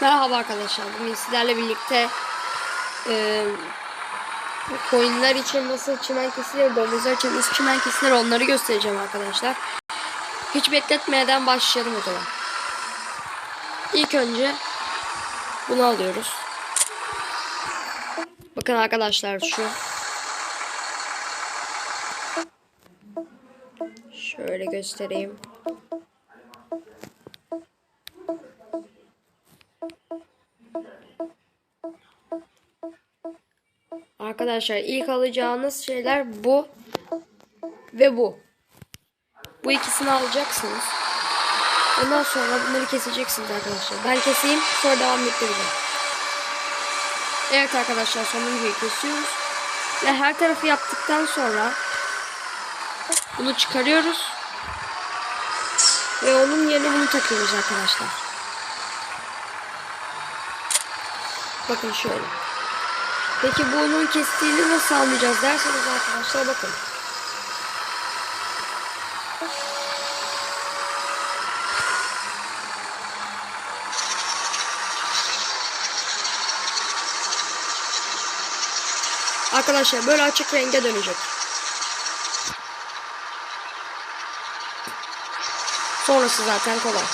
Merhaba arkadaşlar. Bugün sizlerle birlikte e, coinler için nasıl çimen kesilir, domuzlar için nasıl çimen kesilir onları göstereceğim arkadaşlar. Hiç bekletmeden başlayalım o zaman. İlk önce bunu alıyoruz. Bakın arkadaşlar şu. Şöyle göstereyim. Arkadaşlar ilk alacağınız şeyler bu ve bu. Bu ikisini alacaksınız. Ondan sonra bunları keseceksiniz arkadaşlar. Ben keseyim sonra devam ettireceğim. Evet arkadaşlar sonuncuyu kesiyoruz. Ve her tarafı yaptıktan sonra bunu çıkarıyoruz. Ve onun yerine bunu takıyoruz arkadaşlar. Bakın şöyle. Peki bunun kestiğini nasıl anlayacağız derseniz arkadaşlar bakın. Arkadaşlar böyle açık renge dönecek. Sonrası zaten kolay.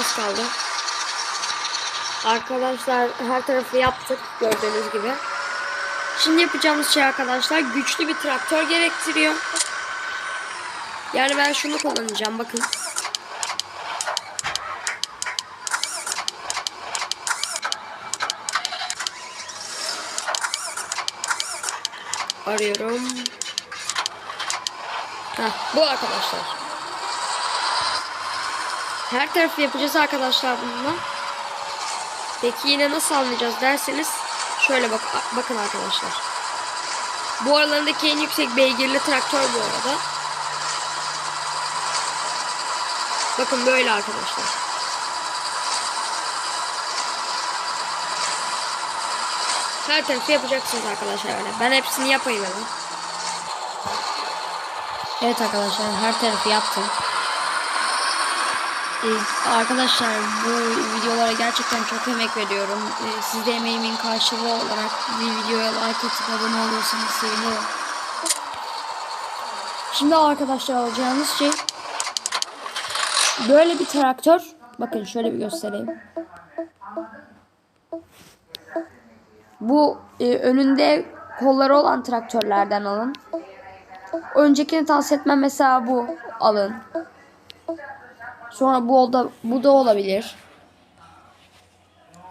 Az kaldı. Arkadaşlar her tarafı yaptık gördüğünüz gibi. Şimdi yapacağımız şey arkadaşlar güçlü bir traktör gerektiriyor. Yani ben şunu kullanacağım bakın. Arıyorum. Heh, bu arkadaşlar. Her tarafı yapacağız arkadaşlar bununla. Peki yine nasıl anlayacağız derseniz şöyle bak bakın arkadaşlar. Bu aralarındaki en yüksek beygirli traktör bu arada. Bakın böyle arkadaşlar. Her tarafı yapacaksınız arkadaşlar öyle. Ben hepsini yapayım hemen. Evet arkadaşlar her tarafı yaptım. Ee, arkadaşlar bu videolara gerçekten çok emek veriyorum. Ee, siz de emeğimin karşılığı olarak bir videoya like atıp abone olursanız sevinirim. Şimdi arkadaşlar alacağınız şey böyle bir traktör. Bakın şöyle bir göstereyim. Bu e, önünde kolları olan traktörlerden alın. Öncekini tavsiye etmem mesela bu alın. Sonra bu da bu da olabilir.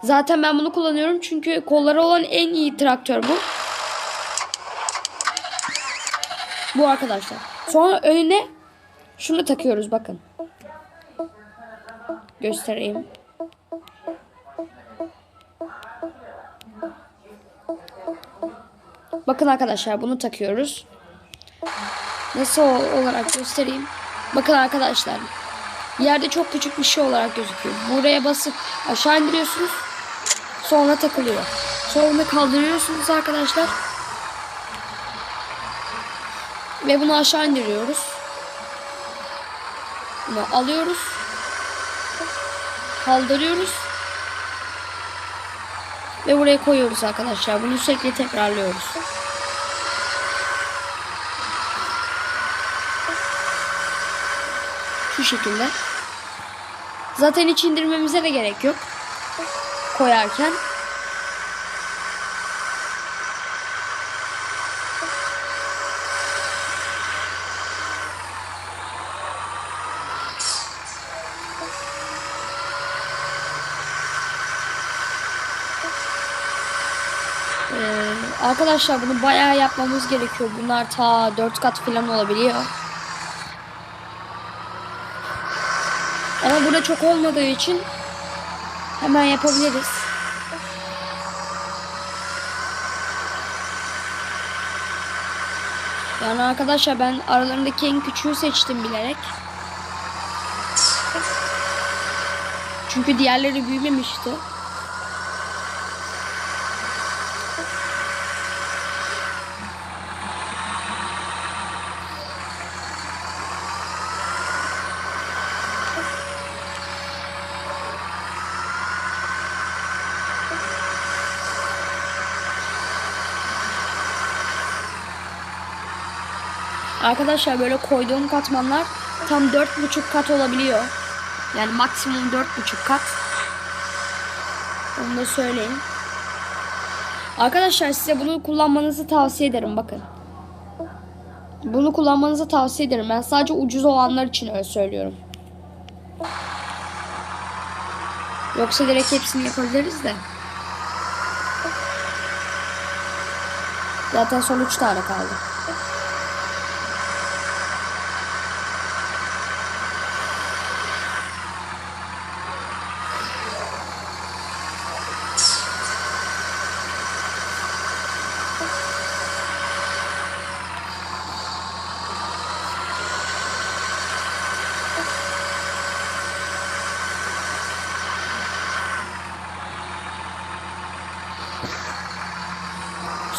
Zaten ben bunu kullanıyorum çünkü kolları olan en iyi traktör bu. Bu arkadaşlar. Sonra önüne şunu takıyoruz bakın. Göstereyim. Bakın arkadaşlar bunu takıyoruz. Nasıl olarak göstereyim? Bakın arkadaşlar. Yerde çok küçük bir şey olarak gözüküyor. Buraya basıp aşağı indiriyorsunuz. Sonra takılıyor. Sonra kaldırıyorsunuz arkadaşlar. Ve bunu aşağı indiriyoruz. Bunu alıyoruz. Kaldırıyoruz. Ve buraya koyuyoruz arkadaşlar. Bunu sürekli tekrarlıyoruz. Şu şekilde. Zaten hiç indirmemize de gerek yok. Koyarken. Ee, arkadaşlar bunu bayağı yapmamız gerekiyor. Bunlar ta 4 kat falan olabiliyor. Ama burada çok olmadığı için hemen yapabiliriz. Yani arkadaşlar ben aralarındaki en küçüğü seçtim bilerek. Çünkü diğerleri büyümemişti. Arkadaşlar böyle koyduğum katmanlar tam 4,5 kat olabiliyor. Yani maksimum 4,5 kat. Onu da söyleyeyim. Arkadaşlar size bunu kullanmanızı tavsiye ederim bakın. Bunu kullanmanızı tavsiye ederim. Ben sadece ucuz olanlar için öyle söylüyorum. Yoksa direkt hepsini yapabiliriz de. Zaten son 3 tane kaldı.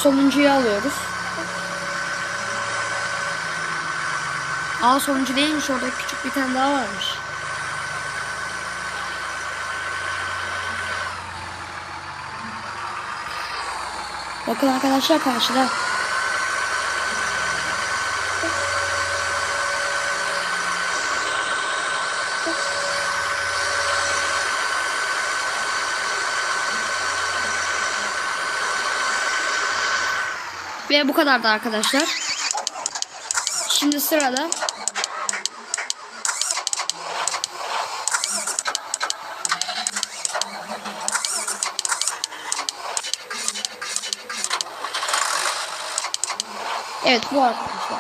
Sonuncuyu alıyoruz. Aa sonuncu değilmiş orada küçük bir tane daha varmış. Bakın arkadaşlar karşıda. Ve bu kadardı arkadaşlar. Şimdi sırada Evet bu arkadaşlar.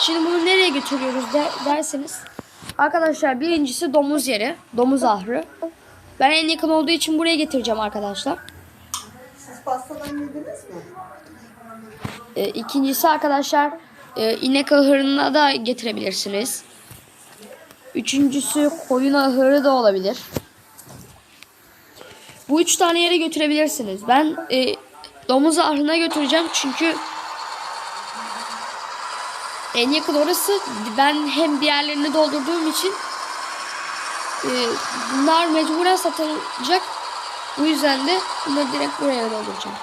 Şimdi bunu nereye götürüyoruz der, derseniz. Arkadaşlar birincisi domuz yeri. Domuz ahırı. Ben en yakın olduğu için buraya getireceğim arkadaşlar. Siz pastadan yediniz mi? E, ikincisi arkadaşlar e, inek ahırına da getirebilirsiniz. Üçüncüsü koyun ahırı da olabilir. Bu üç tane yere götürebilirsiniz. Ben e, domuz ahırına götüreceğim çünkü en yakın orası. Ben hem diğerlerini doldurduğum için e, bunlar mecburen satılacak. Bu yüzden de bunları direkt buraya dolduracağım.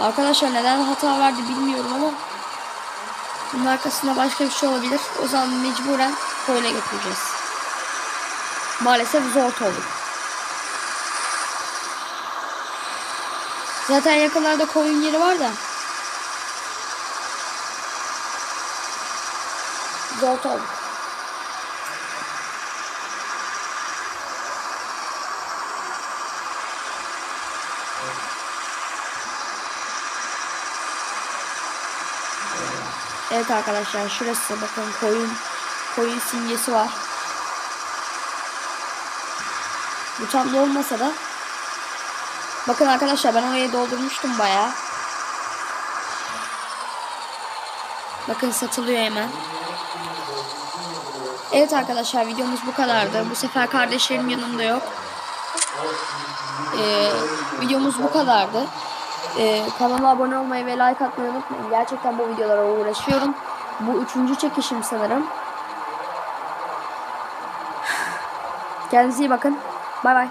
Arkadaşlar neden hata verdi bilmiyorum ama bunun arkasında başka bir şey olabilir. O zaman mecburen koyuna götüreceğiz. Maalesef zor olduk. Zaten yakınlarda koyun yeri var da. Zor olduk. Evet arkadaşlar şurası bakın koyun koyun simgesi var. Bu da olmasa da bakın arkadaşlar ben oraya doldurmuştum bayağı. Bakın satılıyor hemen. Evet arkadaşlar videomuz bu kadardı. Bu sefer kardeşlerim yanımda yok. Ee, videomuz bu kadardı. Ee, kanala abone olmayı ve like atmayı unutmayın. Gerçekten bu videolara uğraşıyorum. Bu üçüncü çekişim sanırım. Kendinize iyi bakın. Bay bay.